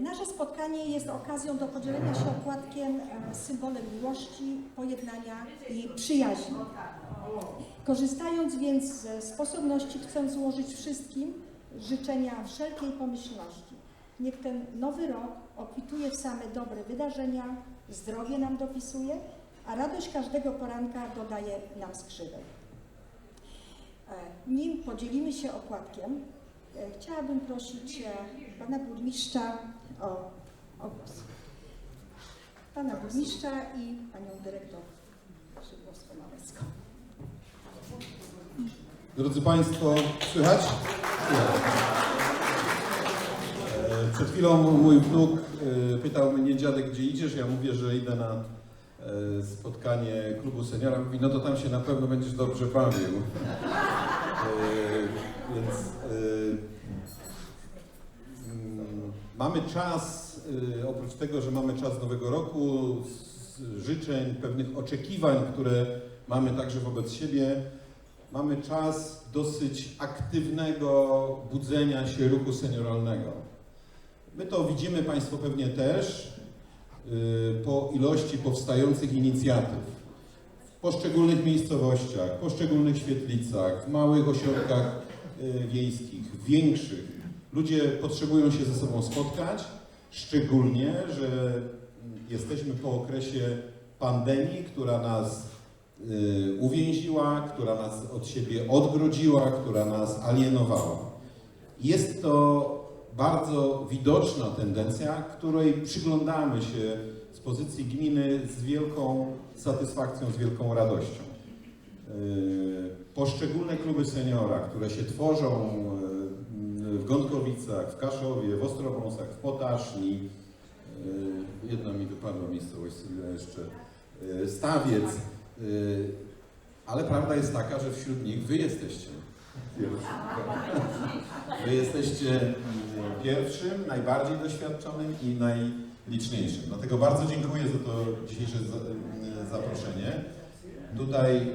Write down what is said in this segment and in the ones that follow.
Nasze spotkanie jest okazją do podzielenia się okładkiem e, symbolem miłości, pojednania i przyjaźni. Korzystając więc ze sposobności, chcę złożyć wszystkim życzenia wszelkiej pomyślności. Niech ten nowy rok obfituje w same dobre wydarzenia, zdrowie nam dopisuje, a radość każdego poranka dodaje nam skrzydeł. E, Nim podzielimy się okładkiem, e, chciałabym prosić pana burmistrza o, o głos. Pana burmistrza i panią dyrektor Szydłowską-Małecką. Drodzy Państwo, słychać? E, Przed chwilą mój wnuk e, pytał mnie, dziadek, gdzie idziesz? Ja mówię, że idę na e, spotkanie klubu seniora. Mówi, no to tam się na pewno będziesz dobrze bawił. Więc mamy czas, e, oprócz tego, że mamy czas Nowego Roku, życzeń, pewnych oczekiwań, które mamy także wobec siebie, mamy czas dosyć aktywnego budzenia się ruchu senioralnego. My to widzimy Państwo pewnie też yy, po ilości powstających inicjatyw w poszczególnych miejscowościach, w poszczególnych świetlicach, w małych ośrodkach yy, wiejskich, w większych. Ludzie potrzebują się ze sobą spotkać, szczególnie, że jesteśmy po okresie pandemii, która nas y, uwięziła, która nas od siebie odgrodziła, która nas alienowała. Jest to bardzo widoczna tendencja, której przyglądamy się z pozycji gminy z wielką satysfakcją, z wielką radością. Y, Poszczególne kluby seniora, które się tworzą w Gątkowicach, w Kaszowie, w Ostrowąsach, w Potaszni, y, jedna mi wypadła miejscowość Sylwia jeszcze, y, Stawiec, y, ale prawda jest taka, że wśród nich wy jesteście. Wy jesteście pierwszym, najbardziej doświadczonym i najliczniejszym. Dlatego bardzo dziękuję za to dzisiejsze za- zaproszenie. Tutaj e,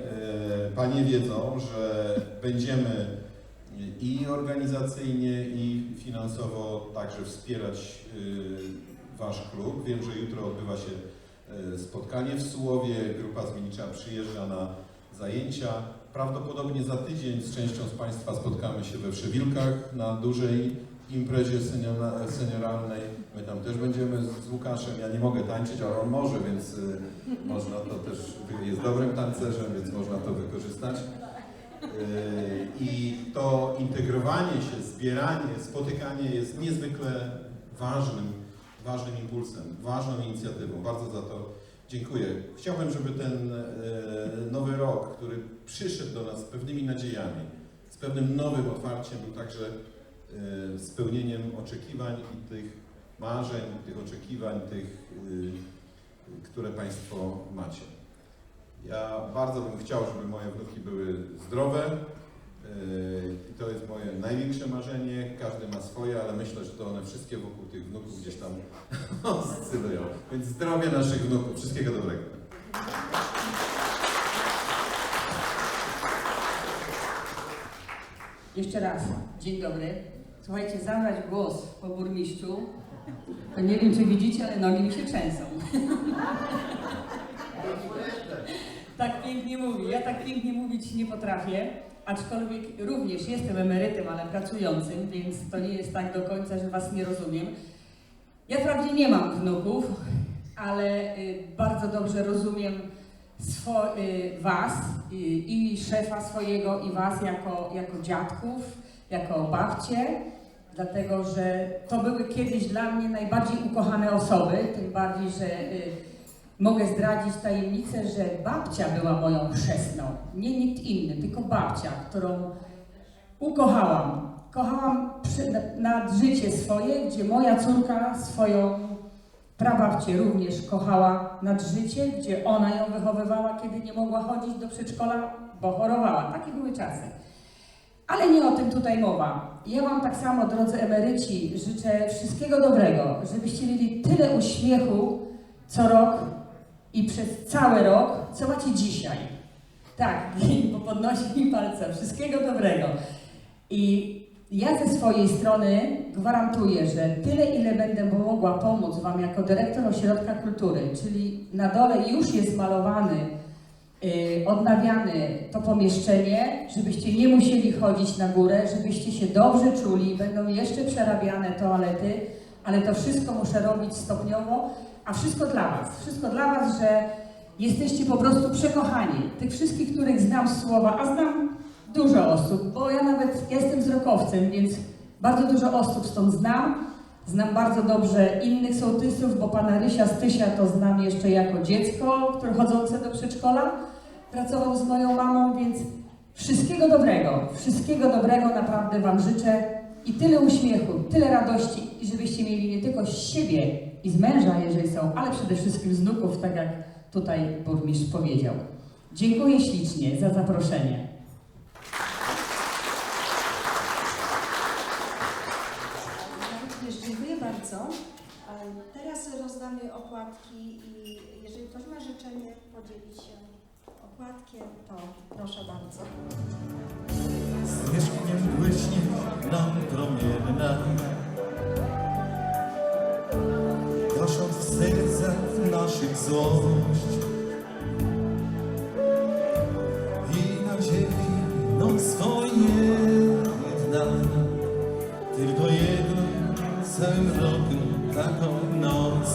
Panie wiedzą, że będziemy i organizacyjnie, i finansowo także wspierać y, Wasz klub. Wiem, że jutro odbywa się y, spotkanie w Sułowie, grupa z Milicza przyjeżdża na zajęcia. Prawdopodobnie za tydzień z częścią z Państwa spotkamy się we Przewilkach na dużej imprezie seniora- senioralnej. My tam też będziemy z Łukaszem. Ja nie mogę tańczyć, ale on może, więc y, można to też, jest dobrym tancerzem, więc można to wykorzystać. I to integrowanie się, zbieranie, spotykanie jest niezwykle ważnym, ważnym impulsem, ważną inicjatywą. Bardzo za to dziękuję. Chciałbym, żeby ten e, nowy rok, który przyszedł do nas z pewnymi nadziejami, z pewnym nowym otwarciem, był także e, spełnieniem oczekiwań i tych marzeń, tych oczekiwań, tych, y, które Państwo macie. Ja bardzo bym chciał, żeby moje wnuki były zdrowe. Yy, I to jest moje największe marzenie. Każdy ma swoje, ale myślę, że to one wszystkie wokół tych wnuków gdzieś tam oscylują. Więc zdrowie naszych wnuków. Wszystkiego dobrego. Jeszcze raz, dzień dobry. Słuchajcie, zabrać głos po burmistrzu, to nie wiem, czy widzicie, ale nogi mi się trzęsą. Tak pięknie mówi. Ja tak pięknie mówić nie potrafię, aczkolwiek również jestem emerytem, ale pracującym, więc to nie jest tak do końca, że Was nie rozumiem. Ja wprawdzie nie mam wnuków, ale y, bardzo dobrze rozumiem swo, y, Was y, i szefa swojego i Was jako, jako dziadków, jako babcie, dlatego że to były kiedyś dla mnie najbardziej ukochane osoby, tym bardziej, że mogę zdradzić tajemnicę, że babcia była moją chrzestną, nie nikt inny, tylko babcia, którą ukochałam. Kochałam nad życie swoje, gdzie moja córka swoją prababcię również kochała nad życie, gdzie ona ją wychowywała, kiedy nie mogła chodzić do przedszkola, bo chorowała. Takie były czasy. Ale nie o tym tutaj mowa. Ja Wam tak samo, drodzy emeryci, życzę wszystkiego dobrego, żebyście mieli tyle uśmiechu co rok i przez cały rok, co macie dzisiaj. Tak, bo podnosi mi palce. Wszystkiego dobrego. I Ja ze swojej strony gwarantuję, że tyle, ile będę mogła pomóc Wam jako dyrektor Ośrodka Kultury, czyli na dole już jest malowany, yy, odnawiany to pomieszczenie, żebyście nie musieli chodzić na górę, żebyście się dobrze czuli, będą jeszcze przerabiane toalety, ale to wszystko muszę robić stopniowo, a wszystko dla Was. Wszystko dla Was, że jesteście po prostu przekochani. Tych wszystkich, których znam z słowa, a znam dużo osób, bo ja nawet jestem wzrokowcem, więc bardzo dużo osób stąd znam. Znam bardzo dobrze innych sołtysów, bo pana Rysia Stysia to znam jeszcze jako dziecko, które chodzące do przedszkola. Pracował z moją mamą, więc wszystkiego dobrego, wszystkiego dobrego naprawdę Wam życzę i tyle uśmiechu, tyle radości i żebyście mieli nie tylko siebie i z męża, jeżeli są, ale przede wszystkim z wnuków, tak jak tutaj burmistrz powiedział. Dziękuję ślicznie za zaproszenie. Dziękuję bardzo. E, Teraz rozdamy okładki i jeżeli ktoś ma życzenie podzielić się okładkiem, to proszę bardzo. Z wierzchniem błyśnie nam promienna naszych złość. I nadziei noc wojnie jedna. Tylko jedną całym roku taką noc